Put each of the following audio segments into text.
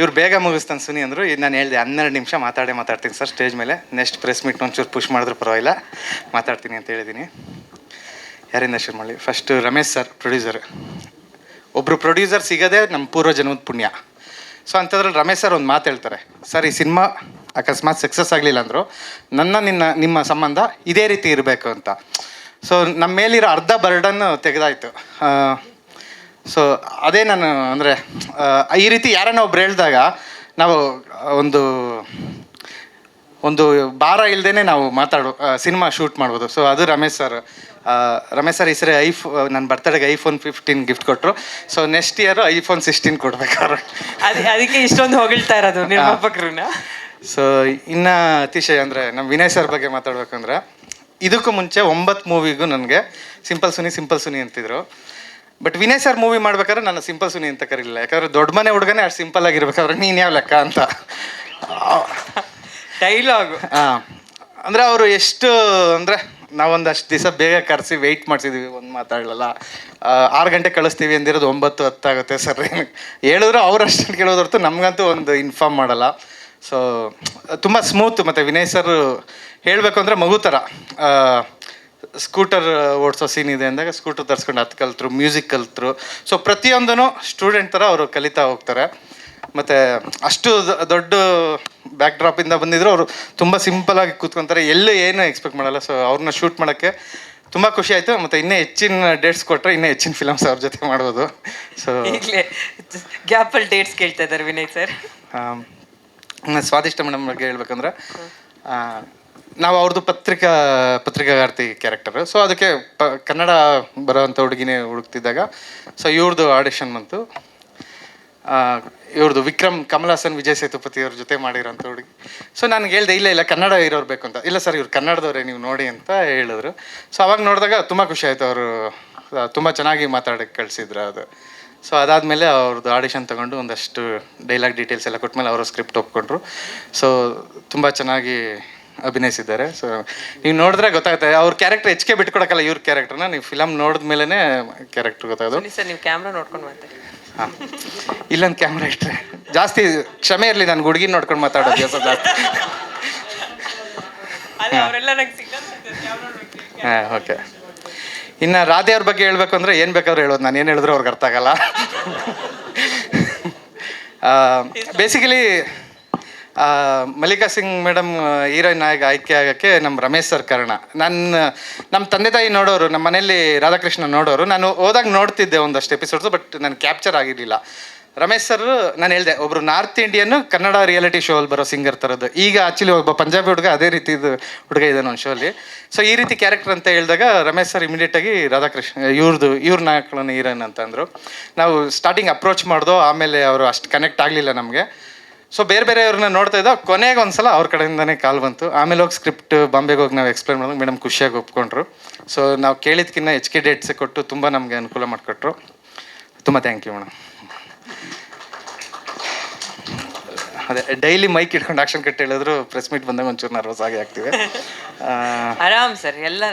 ಇವ್ರು ಬೇಗ ಮುಗಿಸ್ತಾನೆ ಸುನಿ ಅಂದರು. ಇದು ನಾನು ಹೇಳಿದೆ, ಹನ್ನೆರಡು ನಿಮಿಷ ಮಾತಾಡೇ ಮಾತಾಡ್ತೀನಿ ಸರ್ ಸ್ಟೇಜ್ ಮೇಲೆ. ನೆಕ್ಸ್ಟ್ ಪ್ರೆಸ್ ಮೀಟ್ ಒಂಚೂರು ಪುಷ್ ಮಾಡಿದ್ರು ಪರವಾಗಿಲ್ಲ. ಮಾತಾಡ್ತೀನಿ ಅಂತ ಹೇಳಿದ್ದೀನಿ ಯಾರಿಂದ ಶುರು ಮಾಡಲಿ ಫಸ್ಟು ರಮೇಶ್ ಸರ್ ಪ್ರೊಡ್ಯೂಸರ್ ಒಬ್ಬರು ಪ್ರೊಡ್ಯೂಸರ್ ಸಿಗೋದೇ ನಮ್ಮ ಪೂರ್ವ ಜನ್ಮದ ಪುಣ್ಯ. ಸೊ ಅಂಥದ್ರಲ್ಲಿ ರಮೇಶ್ ಸರ್ ಒಂದು ಮಾತು ಹೇಳ್ತಾರೆ. ಸರ್ ಈ ಸಿನಿಮಾ ಅಕಸ್ಮಾತ್ ಸಕ್ಸಸ್ ಆಗಲಿಲ್ಲ ಅಂದರು. ನನ್ನ, ನಿನ್ನ, ನಿಮ್ಮ ಸಂಬಂಧ ಇದೇ ರೀತಿ ಇರಬೇಕು ಅಂತ. ಸೊ ನಮ್ಮ ಮೇಲಿರೋ ಅರ್ಧ ಬರ್ಡನ್ನು ತೆಗೆದಾಯ್ತು. ಸೊ ಅದೇ ನಾನು ಅಂದರೆ ಈ ರೀತಿ ಯಾರನ್ನ ಒಬ್ರು ಹೇಳಿದಾಗ ನಾವು ಒಂದು ಒಂದು ಭಾರ ಇಲ್ಲದೇ ನಾವು ಮಾತಾಡೋ ಸಿನಿಮಾ ಶೂಟ್ ಮಾಡ್ಬೋದು. ಸೊ ಅದು ರಮೇಶ್ ಸರ್ ರಮೇಶ್ ಸರ್ ಈ ಐಫೋ ಐಫ್ ನನ್ನ ಬರ್ತಡೆಗೆ ಐಫೋನ್ ಫಿಫ್ಟೀನ್ ಗಿಫ್ಟ್ ಕೊಟ್ಟರು so next year iPhone sixteen ಕೊಡ್ಬೇಕಾದ್ರೆ ಅದೇ ಅದಕ್ಕೆ ಇಷ್ಟೊಂದು ಹೊಗಳ್ತಾ ಇರೋದು ನಿರ್ಮಾಪಕರನ್ನ ಸೊ ಇನ್ನು ಅತಿಶಯ ಅಂದರೆ ನಮ್ಮ ವಿನಯ್ ಸರ್ ಬಗ್ಗೆ ಮಾತಾಡ್ಬೇಕಂದ್ರೆ ಇದಕ್ಕೂ ಮುಂಚೆ ಒಂಬತ್ತು ಮೂವಿಗೂ ನನಗೆ ಸಿಂಪಲ್ ಸುನಿ ಸಿಂಪಲ್ ಸುನಿ ಅಂತಿದ್ರು. ಬಟ್ ವಿನಯ್ ಸರ್ ಮೂವಿ ಮಾಡ್ಬೇಕಾದ್ರೆ ನಾನು ಸಿಂಪಲ್ ಸುನಿ ಅಂತ ಕರೀಲಿಲ್ಲ. ಯಾಕಂದ್ರೆ ದೊಡ್ಡ ಮನೆ ಹುಡುಗನೇ ಅಷ್ಟು ಸಿಂಪಲ್ ಆಗಿರ್ಬೇಕಾದ್ರೆ ನೀನು ಯಾವ ಲೆಕ್ಕ ಅಂತ. ಡೈಲಾಗ್ ಹಾಂ. ಅಂದರೆ ಅವರು ಎಷ್ಟು ಅಂದರೆ ನಾವೊಂದಷ್ಟು ದಿವಸ ಬೇಗ ಕರೆಸಿ ವೆಯ್ಟ್ ಮಾಡಿಸಿದ್ವಿ ಒಂದು ಮಾತಾಡಲ್ಲ ಆರು ಗಂಟೆ ಕಳಿಸ್ತೀವಿ ಅಂದಿರೋದು ಒಂಬತ್ತು ಹತ್ತಾಗುತ್ತೆ ಸರ್ ಹೇಳಿದ್ರು ಅವ್ರು ಅಷ್ಟು ಕೇಳೋದು ಹೊರತು ನಮಗಂತೂ ಒಂದು ಇನ್ಫಾರ್ಮ್ ಮಾಡಲ್ಲ. ಸೊ ತುಂಬ ಸ್ಮೂತ್ ಮತ್ತು ವಿನಯ್ ಸರ್ ಹೇಳಬೇಕು ಅಂದರೆ ಮಗು ಥರ ಸ್ಕೂಟರ್ ಓಡಿಸೋ ಸೀನ್ ಇದೆ ಅಂದಾಗ ಸ್ಕೂಟರ್ ತರಿಸ್ಕೊಂಡು ಅದು ಕಲ್ತರು ಮ್ಯೂಸಿಕ್ ಕಲ್ತರು ಸೊ ಪ್ರತಿಯೊಂದೂ ಸ್ಟೂಡೆಂಟ್ ಥರ ಅವರು ಕಲಿತಾ ಹೋಗ್ತಾರೆ. ಮತ್ತು ಅಷ್ಟು ದೊಡ್ಡ ಬ್ಯಾಕ್ ಡ್ರಾಪಿಂದ ಬಂದಿದ್ರು ಅವರು ತುಂಬ ಸಿಂಪಲಾಗಿ ಕೂತ್ಕೊಂತಾರೆ. ಎಲ್ಲೂ ಏನೂ ಎಕ್ಸ್ಪೆಕ್ಟ್ ಮಾಡಲ್ಲ. ಸೊ ಅವ್ರನ್ನ ಶೂಟ್ ಮಾಡೋಕ್ಕೆ ತುಂಬ ಖುಷಿ ಆಯಿತು. ಮತ್ತು ಇನ್ನೂ ಹೆಚ್ಚಿನ ಡೇಟ್ಸ್ ಕೊಟ್ಟರೆ ಇನ್ನೂ ಹೆಚ್ಚಿನ ಫಿಲಮ್ಸ್ ಅವ್ರ ಜೊತೆ ಮಾಡ್ಬೋದು. ಸೊ ಈಗಲೇ ಗ್ಯಾಪಲ್ಲಿ ಡೇಟ್ಸ್ ಕೇಳ್ತಾ ಇದ್ದಾರೆ ವಿನಯ್ ಸರ್ ಸ್ವಾದಿಷ್ಟ ಮೇಡಮ್ ಬಗ್ಗೆ ಹೇಳ್ಬೇಕಂದ್ರೆ ನಾವು ಅವ್ರದ್ದು ಪತ್ರಿಕಾ, ಪತ್ರಿಕಾಗಾರ್ತಿ ಕ್ಯಾರೆಕ್ಟರ್ ಸೊ ಅದಕ್ಕೆ ಪ, ಕನ್ನಡ ಬರೋವಂಥ ಹುಡುಗಿನೇ ಹುಡುಕ್ತಿದ್ದಾಗ ಸೊ ಇವ್ರದ್ದು ಆಡಿಷನ್ ಬಂತು. ಇವ್ರದ್ದು ವಿಕ್ರಮ್ ಕಮಲಾಸನ್ ವಿಜಯ್ ಸೇತುಪತಿ ಅವ್ರ ಜೊತೆ ಮಾಡಿರೋಂಥ ಹುಡುಗಿ. ಸೊ ನನಗೆ ಹೇಳ್ದೆ, ಇಲ್ಲ ಇಲ್ಲ, ಕನ್ನಡ ಇರೋರು ಬೇಕು ಅಂತ. ಇಲ್ಲ ಸರ್, ಇವ್ರು ಕನ್ನಡದವರೇ, ನೀವು ನೋಡಿ ಅಂತ ಹೇಳಿದ್ರು. ಸೊ ಅವಾಗ ನೋಡಿದಾಗ ತುಂಬ ಖುಷಿ ಆಯಿತು ಅವರು ತುಂಬ ಚೆನ್ನಾಗಿ ಮಾತಾಡೋಕ್ಕೆ ಕಳಿಸಿದ್ರು ಅದು. ಸೊ ಅದಾದಮೇಲೆ ಅವ್ರದ್ದು ಆಡಿಷನ್ ತೊಗೊಂಡು ಒಂದಷ್ಟು ಡೈಲಾಗ್ ಡೀಟೇಲ್ಸ್ ಎಲ್ಲ ಕೊಟ್ಮೇಲೆ ಅವರು ಸ್ಕ್ರಿಪ್ಟ್ ಒಪ್ಕೊಂಡ್ರು. ಸೊ ತುಂಬ ಚೆನ್ನಾಗಿ ಅಭಿನಯಿಸಿದ್ದಾರೆ. ಸೊ ನೀವು ನೋಡಿದ್ರೆ ಗೊತ್ತಾಗುತ್ತೆ. ಅವ್ರ ಕ್ಯಾರೆಕ್ಟರ್ ಹೆಚ್ಚಿಗೆ ಬಿಟ್ಕೊಡಕ್ಕಲ್ಲ ಇವ್ರ ಕ್ಯಾರೆಕ್ಟರ್ನ ನೀವು ಫಿಲಮ್ ನೋಡಿದ ಮೇಲೇ ಕ್ಯಾರೆಕ್ಟರ್ ಗೊತ್ತಾಗೋದು ಸರ್ ನೀವು ಕ್ಯಾಮ್ರಾ ನೋಡ್ಕೊಂಡು ಮಾತಾಡಿ ಹಾಂ. ಇಲ್ಲೊಂದು ಕ್ಯಾಮ್ರಾ ಇಟ್ಟರೆ ಜಾಸ್ತಿ ಕ್ಷಮೆ ಇರಲಿ ನಾನು ಹುಡುಗಿನ ನೋಡ್ಕೊಂಡು ಮಾತಾಡೋದು ದಿವಸ ಜಾಸ್ತಿ. ಹಾಂ. ಓಕೆ. ಇನ್ನು ರಾಧೆ ಅವ್ರ ಬಗ್ಗೆ ಹೇಳ್ಬೇಕು ಅಂದರೆ ಏನು ಬೇಕಾದ್ರೂ ಹೇಳೋದು. ನಾನು ಏನು ಹೇಳಿದ್ರು ಅವ್ರಿಗೆ ಅರ್ಥ ಆಗಲ್ಲ. Basically Mallika Singh madam heroine ಆಗಿ ಆಯ್ಕೆ ಆಗೋಕ್ಕೆ ನಮ್ಮ ರಮೇಶ್ ಸರ್ ಕಾರಣ. ನನ್ನ ನಮ್ಮ ತಂದೆ ತಾಯಿ ನೋಡೋರು ನಮ್ಮ ಮನೆಯಲ್ಲಿ ರಾಧಾಕೃಷ್ಣ ನೋಡೋರು, ನಾನು ಹೋದಾಗ ನೋಡ್ತಿದ್ದೆ ಒಂದಷ್ಟು ಎಪಿಸೋಡ್ಸು ಬಟ್ ನಾನು ಕ್ಯಾಪ್ಚರ್ ಆಗಿರಲಿಲ್ಲ. ರಮೇಶ್ ಸರ್, ನಾನು ಹೇಳಿದೆ, ಒಬ್ರು north Indian, Kannada reality show ಅಲ್ಲಿ ಬರೋ ಸಿಂಗರ್ ಥರದ್ದು ಈಗ ಆಕ್ಚುಲಿ ಒಬ್ಬ ಪಂಜಾಬಿ ಹುಡುಗ, ಅದೇ ರೀತಿದು ಹುಡುಗ ಇದ್ದಾನೆ ಒಂದು ಶೋಲಿ ಸೊ ಈ ರೀತಿ ಕ್ಯಾರೆಕ್ಟರ್ ಅಂತ ಹೇಳಿದಾಗ ರಮೇಶ್ ಸರ್ ಇಮಿಡಿಯೇಟಾಗಿ ರಾಧಾಕೃಷ್ಣ ಇವ್ರದ್ದು ಇವ್ರ ನಾಯಕನ ಹೀರೋಯಿನ್ ಅಂತಂದರು ನಾವು ಸ್ಟಾರ್ಟಿಂಗ್ ಅಪ್ರೋಚ್ ಮಾಡ್ದೋ, ಆಮೇಲೆ ಅವರು ಅಷ್ಟು ಕನೆಕ್ಟ್ ಆಗಲಿಲ್ಲ ನಮಗೆ. ಸೊ ಬೇರೆ ಬೇರೆಯವ್ರನ್ನ ನೋಡ್ತಾ ಇದ್ದ. ಕೊನೆಗೆ ಒಂದ್ಸಲ ಅವ್ರ ಕಡೆಯಿಂದನೇ ಕಾಲ್ ಬಂತು. ಆಮೇಲೆ ಹೋಗಿ ಸ್ಕ್ರಿಪ್ಟ್ ಬಾಂಬೆಗೆ ಹೋಗಿ ನಾವು ಎಕ್ಸ್ಪ್ಲೇನ್ ಮಾಡಿದಾಗ ಮೇಡಮ್ ಖುಷಿಯಾಗಿ ಒಪ್ಕೊಂಡ್ರು. ಸೊ ನಾವು ಕೇಳಿದ್ಕಿನ್ನ ಎಚ್ ಕೆ ಡೇಟ್ಸ್ ಕೊಟ್ಟು ತುಂಬ ನಮಗೆ ಅನುಕೂಲ ಮಾಡಿಕೊಟ್ರು. ತುಂಬ ಥ್ಯಾಂಕ್ ಯು ಮೇಡಮ್ ಅದೇ ಡೈಲಿ ಮೈಕ್ ಇಟ್ಕೊಂಡು ಆಕ್ಷನ್ ಕಟ್ ಹೇಳಿದ್ರು ಪ್ರೆಸ್ ಮೀಟ್ ಬಂದಾಗ ಒಂಚೂರು ನರ್ವಸ್ ಆಗಿ ಆಗ್ತೀವಿ ಆರಾಮ್ ಸರ್ ಎಲ್ಲ.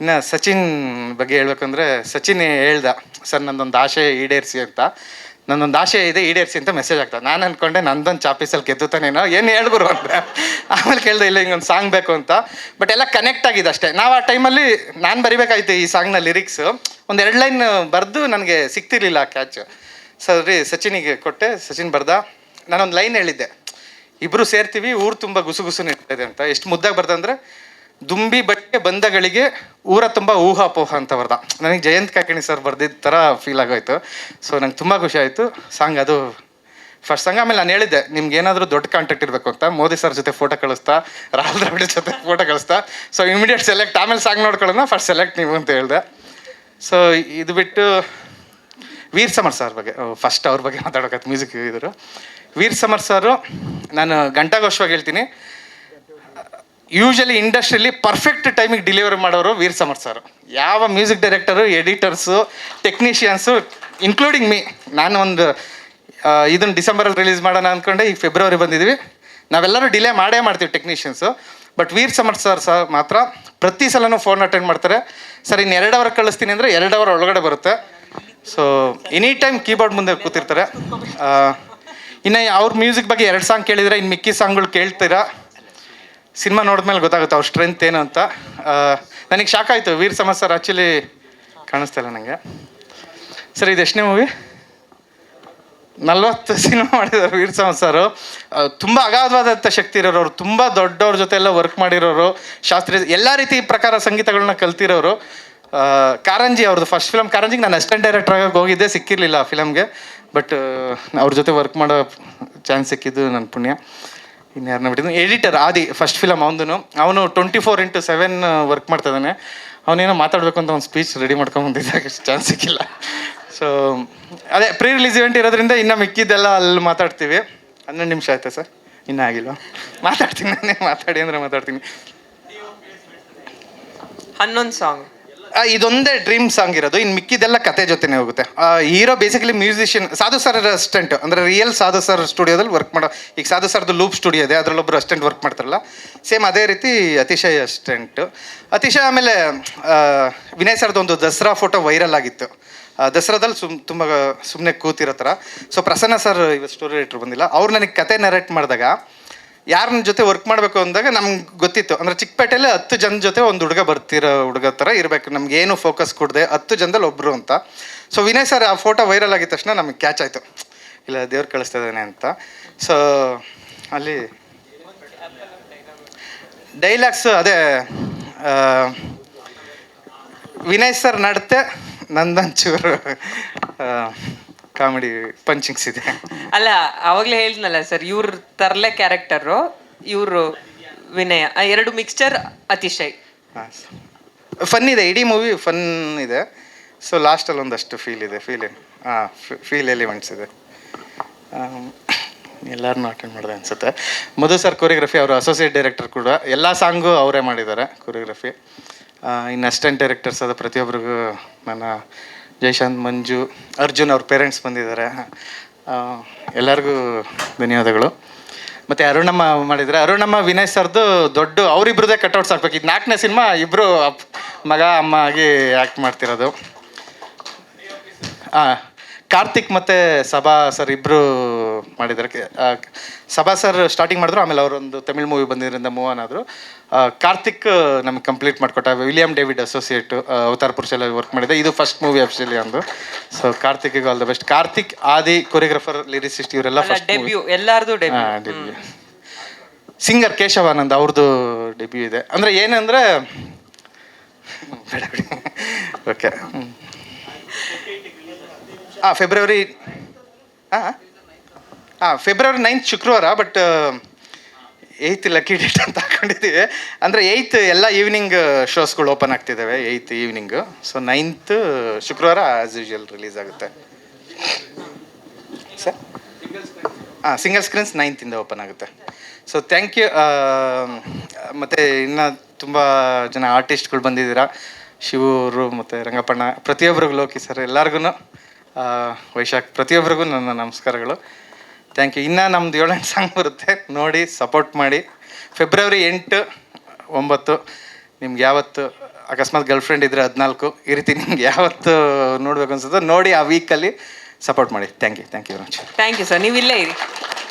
ಇನ್ನು ಸಚಿನ್ ಬಗ್ಗೆ ಹೇಳ್ಬೇಕಂದ್ರೆ ಸಚಿನ್ ಹೇಳ್ದ ಸರ್ ನಂದೊಂದು ಆಶೆ ಈಡೇರಿಸಿ ಅಂತ. ನನ್ನೊಂದು ಆಶೆ ಇದೆ ಈಡೇರಿಸಿ ಅಂತ ಮೆಸೇಜ್ ಆಗ್ತದೆ ನಾನು ಅನ್ಕೊಂಡೆ ನಂದೊಂದು ಚಾಪೀಸಲ್ಲಿ ಗೆದ್ದುತ್ತಾನೇನೋ ಏನು ಹೇಳ್ಬಿರು ಅಂತ. ಆಮೇಲೆ ಕೇಳಿದೆ, ಇಲ್ಲ ಹಿಂಗೊಂದು ಸಾಂಗ್ ಬೇಕು ಅಂತ. ಬಟ್ ಎಲ್ಲ ಕನೆಕ್ಟ್ ಆಗಿದೆ ಅಷ್ಟೇ. ನಾವು ಆ ಟೈಮಲ್ಲಿ ನಾನು ಬರಿಬೇಕಾಯ್ತು ಈ ಸಾಂಗ್ನ ಲಿರಿಕ್ಸ್ ಒಂದು ಎರಡು ಲೈನ್ ಬರೆದು ನನಗೆ ಸಿಗ್ತಿರ್ಲಿಲ್ಲ ಆ ಕ್ಯಾಚ್ ಸರಿ ಸಚಿನಿಗೆ ಕೊಟ್ಟೆ. ಸಚಿನ್ ಬರ್ದ? ನಾನೊಂದು ಲೈನ್ ಹೇಳಿದ್ದೆ. ಇಬ್ಬರು ಸೇರ್ತೀವಿ, ಊರು ತುಂಬ ಗುಸುಗುಸು ನಿಂತಿದೆ ಅಂತ. ಎಷ್ಟು ಮುದ್ದಾಗಿ ಬರ್ದಂದ್ರೆ ದುಂಬಿ ಬಟ್ಟೆ ಬಂದಗಳಿಗೆ ಊರ ತುಂಬ ಊಹಾಪೋಹ ಅಂತ ಬರ್ದ ನನಗೆ ಜಯಂತ್ ಕಾಕಣಿ ಸರ್ ಬರ್ದಿದ್ದ ಥರ ಫೀಲ್ ಆಗೋಯ್ತು. ಸೊ ನಂಗೆ ತುಂಬ ಖುಷಿ ಆಯಿತು. ಸಾಂಗ್ ಅದು ಫಸ್ಟ್ ಸಾಂಗ್ ಆಮೇಲೆ ನಾನು ಹೇಳಿದ್ದೆ, ನಿಮ್ಗೆ ಏನಾದರೂ ದೊಡ್ಡ ಕಾಂಟ್ಯಾಕ್ಟ್ ಇರಬೇಕು ಅಂತ. ಮೋದಿ ಸರ್ ಜೊತೆ ಫೋಟೋ ಕಳಿಸ್ತಾ, ರಾಹುಲ್ ದ್ರಾವಿಡ್ ಜೊತೆ ಫೋಟೋ ಕಳಿಸ್ತಾ. ಸೊ ಇಮಿಡಿಯೇಟ್ ಸೆಲೆಕ್ಟ್ ಆಮೇಲೆ ಸಾಂಗ್ ನೋಡ್ಕೊಳ್ಳೋಣ ಫಸ್ಟ್ ಸೆಲೆಕ್ಟ್ ನೀವು ಅಂತ ಹೇಳ್ದೆ. ಸೊ ಇದು ಬಿಟ್ಟು ವೀರ್ ಸಮರ್ ಸರ್ ಬಗ್ಗೆ ಫಸ್ಟ್ ಅವ್ರ ಬಗ್ಗೆ ಮಾತಾಡೋಕತ್ತು ಮ್ಯೂಸಿಕ್ ಇದ್ರು. ವೀರ್ ಸಮರ್ ಸರು, ನಾನು ಗಂಟಾಘೋಷವಾಗಿ ಹೇಳ್ತೀನಿ. ಯೂಶಲಿ ಇಂಡಸ್ಟ್ರಿಯಲ್ಲಿ ಪರ್ಫೆಕ್ಟ್ ಟೈಮಿಗೆ ಡೆಲಿವರಿ ಮಾಡೋರು ವೀರ್ ಸಮರ್ ಸರ್ ಯಾವ music director editors technicians including me ನಾನು ಒಂದು ಇದನ್ನು ಡಿಸೆಂಬರಲ್ಲಿ ರಿಲೀಸ್ ಮಾಡೋಣ ಅಂದ್ಕೊಂಡೆ ಈಗ ಫೆಬ್ರವರಿ ಬಂದಿದ್ವಿ. ನಾವೆಲ್ಲರೂ ಡಿಲೇ ಮಾಡೇ ಮಾಡ್ತೀವಿ technicians but Veer Samar sir ಸಹ ಮಾತ್ರ ಪ್ರತಿ ಸಲನೂ ಫೋನ್ ಅಟೆಂಡ್ ಮಾಡ್ತಾರೆ. ಸರ್ ಇನ್ನು ಎರಡು ಅವರ್ ಕಳಿಸ್ತೀನಿ ಅಂದರೆ ಎರಡು ಅವರ್ ಒಳಗಡೆ ಬರುತ್ತೆ. ಸೊ ಎನಿ ಟೈಮ್ ಕೀಬೋರ್ಡ್ ಮುಂದೆ ಕೂತಿರ್ತಾರೆ. ಇನ್ನು ಅವ್ರ ಮ್ಯೂಸಿಕ್ ಬಗ್ಗೆ ಎರಡು ಸಾಂಗ್ ಕೇಳಿದರೆ ಇನ್ನು ಮಿಕ್ಕಿ ಸಾಂಗ್ಗಳು ಕೇಳ್ತೀರಾ? ಸಿನಿಮಾ ನೋಡಿದ್ಮೇಲೆ ಗೊತ್ತಾಗುತ್ತೆ ಅವ್ರ ಸ್ಟ್ರೆಂತ್ ಏನು ಅಂತ. ನನಗೆ ಶಾಕ್ ಆಯಿತು. ವೀರ್ ಸಮರ್ ಸರ್ ಆ್ಯಕ್ಚುಲಿ ಕಾಣಿಸ್ತಿಲ್ಲ ನನಗೆ ಸರ್, ಇದು ಎಷ್ಟನೇ ಮೂವಿ ನಲ್ವತ್ತು ಸಿನಿಮಾ ಮಾಡಿದ್ದಾರೆ ವೀರ್ ಸರು ತುಂಬ ಅಗಾಧವಾದಂಥ ಶಕ್ತಿ ಇರೋರು ತುಂಬ ದೊಡ್ಡವ್ರ ಜೊತೆ ಎಲ್ಲ ವರ್ಕ್ ಮಾಡಿರೋರು ಶಾಸ್ತ್ರೀಯ ಎಲ್ಲ ರೀತಿ ಪ್ರಕಾರ ಸಂಗೀತಗಳನ್ನ ಕಲ್ತಿರೋರು. ಕಾರಂಜಿ ಅವ್ರದ್ದು ಫಸ್ಟ್ ಫಿಲಮ್ ಕಾರಂಜಿಗೆ ನಾನು ಅಸಿಸ್ಟೆಂಟ್ ಡೈರೆಕ್ಟರ್ ಆಗಿ ಹೋಗಿದ್ದೆ, ಸಿಕ್ಕಿರಲಿಲ್ಲ ಆ ಫಿಲಮ್ಗೆ ಬಟ್ ಅವ್ರ ಜೊತೆ ವರ್ಕ್ ಮಾಡೋ ಚಾನ್ಸ್ ಸಿಕ್ಕಿದ್ದು ನನ್ನ ಪುಣ್ಯ. ಇನ್ಯಾರನ್ನ ಬಿಟ್ಟಿದ್ದು? ಎಡಿಟರ್ ಆದಿ ಫಸ್ಟ್ ಫಿಲಮ್ ಅವನು ಅವನು twenty four into seven work ಮಾಡ್ತಾ ಇದ್ದಾನೆ. ಅವನೇನೋ ಮಾತಾಡಬೇಕು ಅಂತ ಒಂದು ಸ್ಪೀಚ್ ರೆಡಿ ಮಾಡ್ಕೊಂಬಂದಿದ್ದಾಗ ಚಾನ್ಸ್ ಸಿಕ್ಕಿಲ್ಲ. ಸೊ ಅದೇ ಪ್ರೀ ರಿಲೀಸ್ ಇವೆಂಟ್ ಇರೋದ್ರಿಂದ ಇನ್ನು ಮಿಕ್ಕಿದ್ದೆಲ್ಲ ಅಲ್ಲಿ ಮಾತಾಡ್ತೀವಿ. ಹನ್ನೊಂದು ನಿಮಿಷ ಆಯ್ತಾ ಸರ್? ಇನ್ನೂ ಆಗಿಲ್ಲ ಮಾತಾಡ್ತೀನಿ ನಾನೇ, ಮಾತಾಡಿ ಅಂದರೆ ಮಾತಾಡ್ತೀನಿ. ಹನ್ನೊಂದು ಸಾಂಗ್ ಇದೊಂದೇ ಡ್ರೀಮ್ ಸಾಂಗ್ ಇರೋದು. ಇನ್ನು ಮಿಕ್ಕಿದೆಲ್ಲ ಕತೆ ಜೊತೆನೆ ಹೋಗುತ್ತೆ. Hero basically musician Sadhu sir assistant ಅಂದರೆ ರಿಯಲ್ ಸಾಧು ಸರ್ ಸ್ಟುಡಿಯೋದಲ್ಲಿ ವರ್ಕ್ ಮಾಡೋ, ಈಗ ಸಾಧು ಸರ್ದು ಲೂಪ್ ಸ್ಟುಡಿಯೋ ಇದೆ ಅದರಲ್ಲೊಬ್ಬರು ಅಸಿಸ್ಟೆಂಟ್ ವರ್ಕ್ ಮಾಡ್ತಾರಲ್ಲ. ಸೇಮ್ ಅದೇ ರೀತಿ ಅತಿಶಯ್ ಅಸಿಸ್ಟೆಂಟ್ ಅತಿಶಯ ಆಮೇಲೆ ವಿನಯ್ ಸರ್ದು ಒಂದು ದಸರಾ ಫೋಟೋ ವೈರಲ್ ಆಗಿತ್ತು. ದಸರಾದಲ್ಲಿ ಸುಮ್, ತುಂಬ ಸುಮ್ಮನೆ ಕೂತಿರೋ ಥರ ಸೊ ಪ್ರಸನ್ನ ಸರ್ ಇವತ್ತು ಸ್ಟೋರಿ ರೈಟ್ರ್ ಬಂದಿಲ್ಲ. ಅವ್ರು ನನಗೆ ಕತೆ ನರೇಟ್ ಮಾಡಿದಾಗ ಯಾರನ್ನ ಜೊತೆ ವರ್ಕ್ ಮಾಡಬೇಕು ಅಂದಾಗ ನಮ್ಗೆ ಗೊತ್ತಿತ್ತು. ಅಂದರೆ ಚಿಕ್ಕಪೇಟೆಯಲ್ಲಿ ಹತ್ತು ಜನ ಜೊತೆ ಒಂದು ಹುಡುಗ ಬರ್ತಿರೋ ಹುಡುಗ ಥರ ಇರಬೇಕು. ನಮ್ಗೆ ಏನು ಫೋಕಸ್ ಕೊಡದೆ ಹತ್ತು ಜನದಲ್ಲಿ ಒಬ್ಬರು ಅಂತ. ಸೊ ವಿನಯ್ ಸರ್ ಆ ಫೋಟೋ ವೈರಲ್ ಆಗಿದ ತಕ್ಷಣ ನಮಗೆ ಕ್ಯಾಚ್ ಆಯಿತು. ಇಲ್ಲ, ದೇವ್ರು ಕಳಿಸ್ತಾ ಅಂತ. ಸೊ ಅಲ್ಲಿ ಡೈಲಾಗ್ಸ್ ಅದೇ ವಿನಯ್ ಸರ್ ನಡತೆ ನಂದೊಂಚೂರು ಕಾಮಿಡಿ ಪಂಚಿಂಗ್ಸ್ ಇದೆ. ಅಲ್ಲ ಅವಾಗ್ಲೇ ಹೇಳಿದ್ನಲ್ಲ ಸರ್ ಇವ್ರ ತರ್ಲೆ ಕ್ಯಾರೆಕ್ಟರು ಇವರು ವಿನಯ ಆ ಎರಡು ಮಿಕ್ಸ್ಚರ್ ಅತಿಶಯ್. ಫನ್ ಇದೆ ಇಡೀ ಮೂವಿ ಫನ್ ಇದೆ. ಸೊ ಲಾಸ್ಟಲ್ಲಿ ಒಂದಷ್ಟು ಫೀಲ್ ಇದೆ ಫೀಲ್ ಹಾಂ ಫೀಲ್ ಎಲಿಮೆಂಟ್ಸ್ ಇದೆ. ಎಲ್ಲರನ್ನೂ ಅಟೆಂಡ್ ಮಾಡಿದೆ ಅನ್ಸುತ್ತೆ. ಮಧು ಸರ್ ಕೊರಿಯೋಗ್ರಫಿ ಅವರು ಅಸೋಸಿಯೇಟ್ ಡೈರೆಕ್ಟರ್ ಕೂಡ ಎಲ್ಲ ಸಾಂಗು ಅವರೇ ಮಾಡಿದ್ದಾರೆ ಕೊರಿಯೋಗ್ರಫಿ ಇನ್ನು ಅಸಿಸ್ಟೆಂಟ್ ಡೈರೆಕ್ಟರ್ಸ್ ಆದ ಪ್ರತಿಯೊಬ್ಬರಿಗೂ ನನ್ನ ಜಯಶಾಂತ್ ಮಂಜು, ಅರ್ಜುನ್ ಅವ್ರ ಪೇರೆಂಟ್ಸ್ ಬಂದಿದ್ದಾರೆ. ಎಲ್ಲರಿಗೂ ಧನ್ಯವಾದಗಳು. ಮತ್ತು ಅರುಣಮ್ಮ ಮಾಡಿದರೆ, ಅರುಣಮ್ಮ ವಿನಯ್ ಸರ್ದು ದೊಡ್ಡ, ಅವರಿಬ್ರದೇ ಕಟ್ಔಟ್ಸ್ ಹಾಕ್ಬೇಕು ಇದು ನಾಲ್ಕನೇ ಸಿನಿಮಾ ಇಬ್ಬರು ಮಗ, ಅಮ್ಮ ಆಗಿ ಆ್ಯಕ್ಟ್ ಮಾಡ್ತಿರೋದು. ಹಾಂ ಕಾರ್ತಿಕ್ ಮತ್ತು ಸಭಾ ಸರ್ ಇಬ್ಬರು ಮಾಡಿದ್ದಾರೆ. ಸಭಾ ಸರ್ ಸ್ಟಾರ್ಟಿಂಗ್ ಮಾಡಿದ್ರು ಆಮೇಲೆ ಅವರೊಂದು ತಮಿಳ್ ಮೂವಿ ಬಂದಿದ್ದರಿಂದ ಮೂವ್ ಆನ್ ಆದರು. ಕಾರ್ತಿಕ್ ನಮಗೆ ಕಂಪ್ಲೀಟ್ ಮಾಡಿಕೊಟ್ಟ ವಿಲಿಯಂ ಡೇವಿಡ್ ಅಸೋಸಿಯೇಟ್ ಅವತಾರ ಪುರುಷಲ್ಲಿ ವರ್ಕ್ ಮಾಡಿದೆ. ಇದು ಫಸ್ಟ್ ಮೂವಿ ಅಫಿಷಿಯಲಿ ಅಂದು. So Karthik all the best Karthik Aadi choreographer lyricist ಇವರೆಲ್ಲ ಡೆಬ್ಯೂ ಎಲ್ಲಾರ್ದು ಡೆಬ್ಯೂ ಸಿಂಗರ್ ಕೇಶವಾನಂದ್ ಅವ್ರದ್ದು ಡೆಬ್ಯೂ ಇದೆ. ಅಂದರೆ ಏನಂದರೆ ಓಕೆ ಹಾಂ ಫೆಬ್ರವರಿ ಹಾಂ ಹಾಂ ಫೆಬ್ರವರಿ ನೈನ್ತ್ ಶುಕ್ರವಾರ ಬಟ್ ಏಯ್ತ್ ಲಕ್ಕಿ ಡೇಟ್ ಅಂತ ಹಾಕೊಂಡಿದ್ದೀವಿ. ಅಂದರೆ ಏಯ್ತ್ ಎಲ್ಲ ಈವ್ನಿಂಗ್ ಶೋಸ್ಗಳು ಓಪನ್ ಆಗ್ತಿದ್ದಾವೆ ಏಯ್ತ್ ಈವ್ನಿಂಗು ಸೊ ನೈನ್ತ್ ಶುಕ್ರವಾರ ಆ್ಯಸ್ ಯೂಶುವಲ್ ರಿಲೀಸ್ ಆಗುತ್ತೆ. ಸರ್ ಹಾಂ ಸಿಂಗಲ್ ಸ್ಕ್ರೀನ್ಸ್ ನೈನ್ತಿಂದ ಓಪನ್ ಆಗುತ್ತೆ. ಸೊ ಥ್ಯಾಂಕ್ ಯು ಮತ್ತು ಇನ್ನು ತುಂಬ ಜನ ಆರ್ಟಿಸ್ಟ್ಗಳು ಬಂದಿದ್ದೀರಾ. ಶಿವರು ಮತ್ತು ರಂಗಪ್ಪಣ್ಣ ಪ್ರತಿಯೊಬ್ಬರಿಗೂ ಲೋಕಿ ಸರ್ ಎಲ್ಲರಿಗೂ ವೈಶಾಖ್ ಪ್ರತಿಯೊಬ್ಬರಿಗೂ ನನ್ನ ನಮಸ್ಕಾರಗಳು. ಥ್ಯಾಂಕ್ ಯು ಇನ್ನೂ ನಮ್ದು ಏಳೆಂಟು ಸಾಂಗ್ ಬರುತ್ತೆ. ನೋಡಿ ಸಪೋರ್ಟ್ ಮಾಡಿ. ಫೆಬ್ರವರಿ ಎಂಟು, ಒಂಬತ್ತು, ನಿಮ್ಗೆ ಯಾವತ್ತು ಅಕಸ್ಮಾತ್ ಗರ್ಲ್ ಫ್ರೆಂಡ್ ಇದ್ದರೆ ಹದಿನಾಲ್ಕು, ಈ ರೀತಿ ನಿಮ್ಗೆ ಯಾವತ್ತು ನೋಡಬೇಕು ಅನ್ಸುತ್ತೋ, ನೋಡಿ ಆ ವೀಕಲ್ಲಿ ಸಪೋರ್ಟ್ ಮಾಡಿ. Thank you thank you very much thank you sir ನೀವು ಇಲ್ಲೇ ಇರಿ.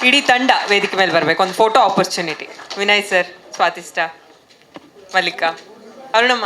ಇಡೀ ತಂಡ ವೇದಿಕೆ ಮೇಲೆ ಬರಬೇಕು. ಒಂದು photo opportunity Vinay sir ಸ್ವಾತಿಷ್ಠ Mallika, ಅರುಣಮ್ಮ.